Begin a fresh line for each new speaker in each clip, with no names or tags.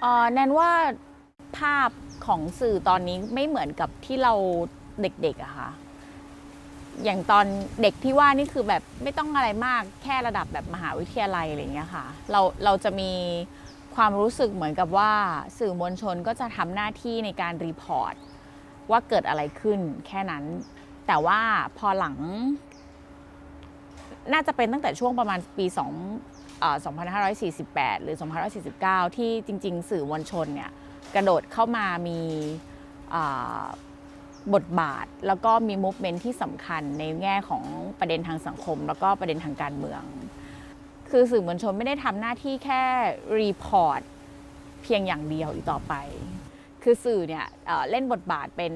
เอ่อแนนว่าภาพของสื่อตอนนี้ไม่เหมือนกับที่เราเด็กๆอะค่ะ อย่างตอนเด็กที่ว่านี่คือแบบไม่ต้องอะไรมากแค่ระดับแบบมหาวิทยาลัยอะไรอย่างเงี้ยค่ะ เราเราจะมีความรู้สึกเหมือนกับว่าสื่อมวลชนก็จะทำหน้าที่ในการรีพอร์ตว่าเกิดอะไรขึ้นแค่นั้น แต่ว่าพอหลัง น่าจะเป็นตั้งแต่ช่วงประมาณปี2เอ่อ 2548 หรือ 2549 ที่จริง ๆ สื่อมวลชนเนี่ยกระโดดเข้ามามีบทบาท แล้วก็มีมูฟเมนที่สำคัญในแง่ของประเด็นทางสังคม แล้วก็ประเด็นทางการเมือง คือสื่อมวลชนไม่ได้ทำหน้าที่แค่รีพอร์ตเพียงอย่างเดียวอีกต่อไป คือสื่อเนี่ยเเล่นบทบาทเป็น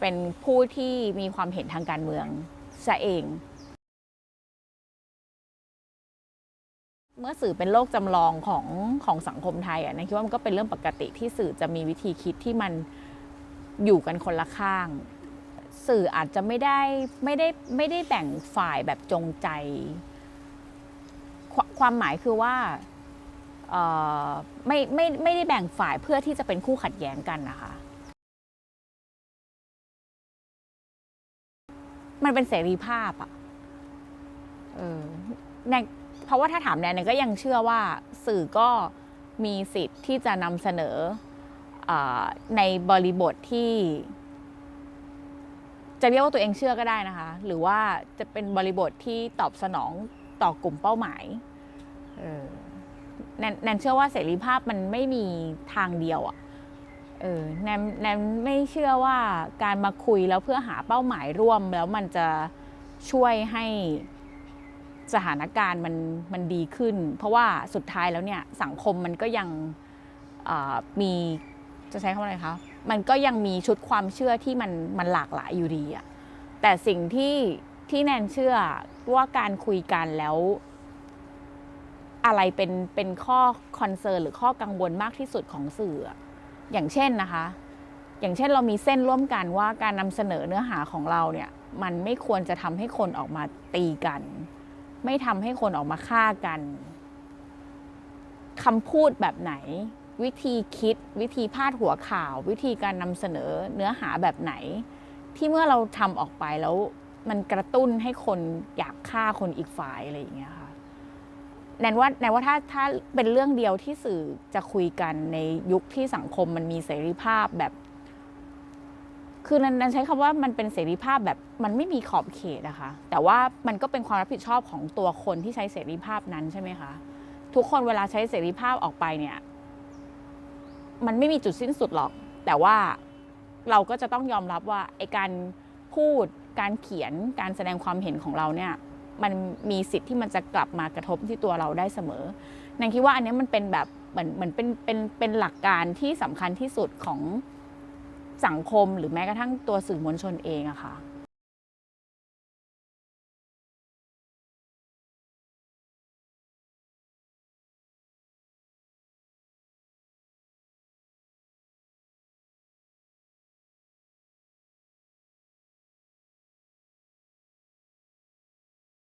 เป็นผู้ที่มีความเห็นทางการเมืองซะเอง เมื่อสื่อเป็นโลกจำลองของของสังคมไทยอะนะคิดว่ามันก็เป็นเรื่องปกติที่สื่อจะมีวิธีคิดที่มันอยู่กันคนละข้าง สื่ออาจจะไม่ได้ไม่ได้ไม่ได้แบ่งฝ่ายแบบจงใจ ควความหมายคือว่าไม่ไม่ไม่ได้แบ่งฝ่ายเพื่อที่จะเป็นคู่ขัดแย้งกันนะคะ มันเป็นเสรีภาพอะเออแนน เพราะว่าถ้าถามแนนก็ยังเชื่อว่าสื่อก็มีสิทธิ์ที่จะนำเสนออในบริบทที่ จะเรียกว่าตัวเองเชื่อก็ได้นะคะ หรือว่าจะเป็นบริบทที่ตอบสนองต่อกลุ่มเป้าหมายแนนเชื่อว่าเสรีภาพมันไม่มีทางเดียวอะเออแนนแนนไม่เชื่อว่าการมาคุยแล้วเพื่อหาเป้าหมายร่วมแล้วมันจะช่วยให้ สถานการณ์มันมันดีขึ้น เพราะว่าสุดท้ายแล้วเนี่ยสังคมมันก็ยังมีจะใช้คำว่าอะไรคะมันก็ยังมีชุดความเชื่อที่มันมันหลากหลายอยู่ดีอะแต่สิ่งที่ที่แนนเชื่อว่าการคุยกันแล้ว อะไรเป็นเป็นข้อคอนเซิร์นหรือข้อกังวลมากที่สุดของสื่อ อย่างเช่นนะคะ อย่างเช่นเรามีเส้นร่วมกันว่าการนำเสนอเนื้อหาของเราเนี่ย มันไม่ควรจะทำให้คนออกมาตีกัน ไม่ทำให้คนออกมาฆ่ากันคำพูดแบบไหน วิธีคิด วิธีพาดหัวข่าว วิธีการนำเสนอเนื้อหาแบบไหน ที่เมื่อเราทำออกไปแล้วมันกระตุ้นให้คนอยากฆ่าคนอีกฝ่ายอะไรอย่างเงี้ยค่ะแนนว่าแนนว่าถ้าถ้าเป็นเรื่องเดียวที่สื่อจะคุยกันในยุคที่สังคมมันมีเสรีภาพแบบ คือนนนนใช้คำว่ามันเป็นเสรีภาพแบบมันไม่มีขอบเขตนะคะ แต่ว่ามันก็เป็นความรับผิดชอบของตัวคนที่ใช้เสรีภาพนั้นใช่ไหมคะ ทุกคนเวลาใช้เสรีภาพออกไปเนี่ย มันไม่มีจุดสิ้นสุดหรอก แต่ว่าเราก็จะต้องยอมรับว่าไอการพูด การเขียน การแสดงความเห็นของเราเนี่ย มันมีสิทธิ์ที่มันจะกลับมากระทบที่ตัวเราได้เสมอแนนคิดว่าอันนี้มันเป็นแบบเหมือนเหมือนเป็นเป็นเป็นหลักการที่สำคัญที่สุดของ สังคมหรือแม้กระทั่งตัวสื่อมวลชนเองอะค่ะ